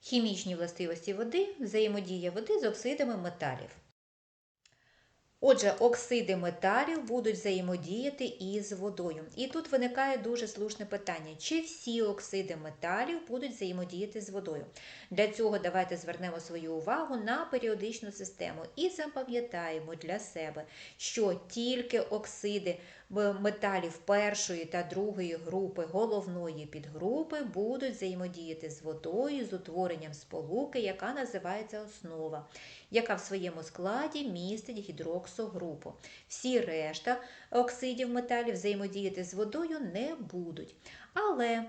Хімічні властивості води, взаємодія води з оксидами металів. Отже, оксиди металів будуть взаємодіяти із водою. І тут виникає дуже слушне питання: чи всі оксиди металів будуть взаємодіяти з водою? Для цього давайте звернемо свою увагу на періодичну систему і запам'ятаємо для себе, що тільки оксиди металів першої та другої групи головної підгрупи будуть взаємодіяти з водою з утворенням сполуки, яка називається основа, яка в своєму складі містить гідроксогрупу. Всі решта оксидів металів взаємодіяти з водою не будуть. Але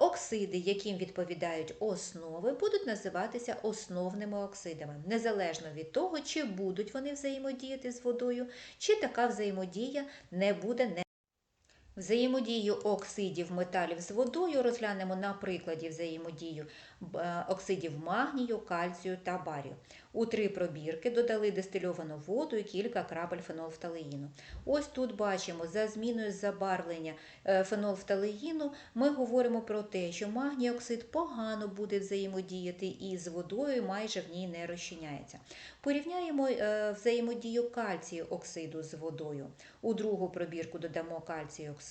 оксиди, яким відповідають основи, будуть називатися основними оксидами, незалежно від того, чи будуть вони взаємодіяти з водою, чи така взаємодія не буде Взаємодію оксидів металів з водою розглянемо на прикладі взаємодію е, оксидів магнію, кальцію та барію. У три пробірки додали дистильовану воду і кілька крапель фенолфталеїну. Ось тут бачимо, за зміною забарвлення е, фенолфталеїну ми говоримо про те, що магній оксид погано буде взаємодіяти із водою, майже в ній не розчиняється. Порівняємо е, взаємодію кальцію оксиду з водою. У другу пробірку додамо кальцій оксиду.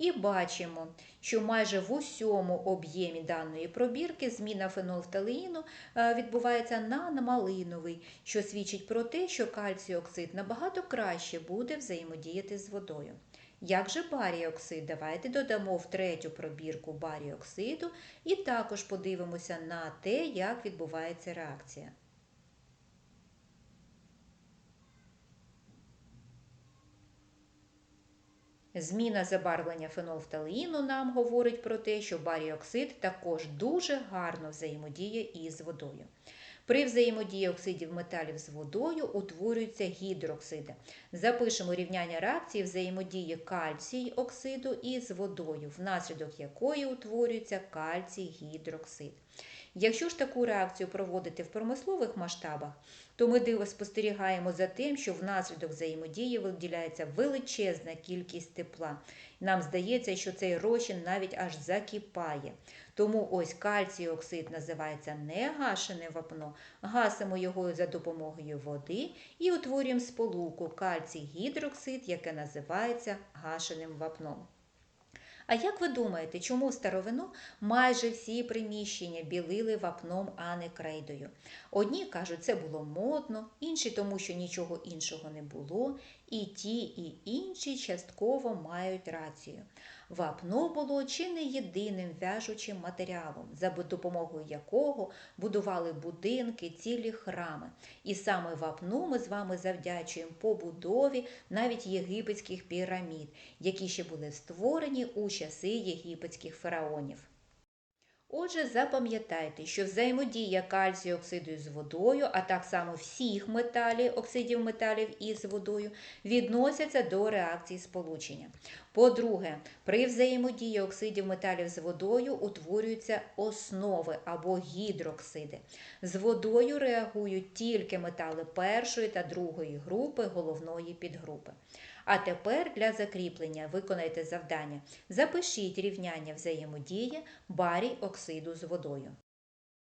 І бачимо, що майже в усьому об'ємі даної пробірки зміна фенолфталеїну е, відбувається на малиновий, що свідчить про те, що кальцій оксид набагато краще буде взаємодіяти з водою. Як же барій оксид? Давайте додамо в третю пробірку барій оксиду і також подивимося на те, як відбувається реакція. Зміна забарвлення фенолфталеїну нам говорить про те, що барій оксид також дуже гарно взаємодіє із водою. При взаємодії оксидів металів з водою утворюються гідроксиди. Запишемо рівняння реакції взаємодії кальцій оксиду із водою, внаслідок якої утворюється кальцій гідроксид. Якщо ж таку реакцію проводити в промислових масштабах, то ми диво спостерігаємо за тим, що внаслідок взаємодії виділяється величезна кількість тепла. Нам здається, що цей розчин навіть аж закипає. Тому ось кальцій оксид називається не гашене вапно, гасимо його за допомогою води і утворюємо сполуку кальцій гідроксид, яке називається гашеним вапном. А як ви думаєте, чому старовину майже всі приміщення білили вапном, а не крейдою? Одні кажуть, це було модно, інші тому, що нічого іншого не було, і ті, і інші частково мають рацію. Вапно було чи не єдиним в'яжучим матеріалом, за допомогою якого будували будинки, цілі храми. І саме вапну ми з вами завдячуємо побудові навіть єгипетських пірамід, які ще були створені у часи єгипетських фараонів. Отже, запам'ятайте, що взаємодія кальцію оксиду з водою, а так само всіх металів, оксидів металів із водою, відносяться до реакції сполучення. По-друге, при взаємодії оксидів металів з водою утворюються основи або гідроксиди. З водою реагують тільки метали першої та другої групи головної підгрупи. А тепер для закріплення виконайте завдання. Запишіть рівняння взаємодії барій оксиду з водою.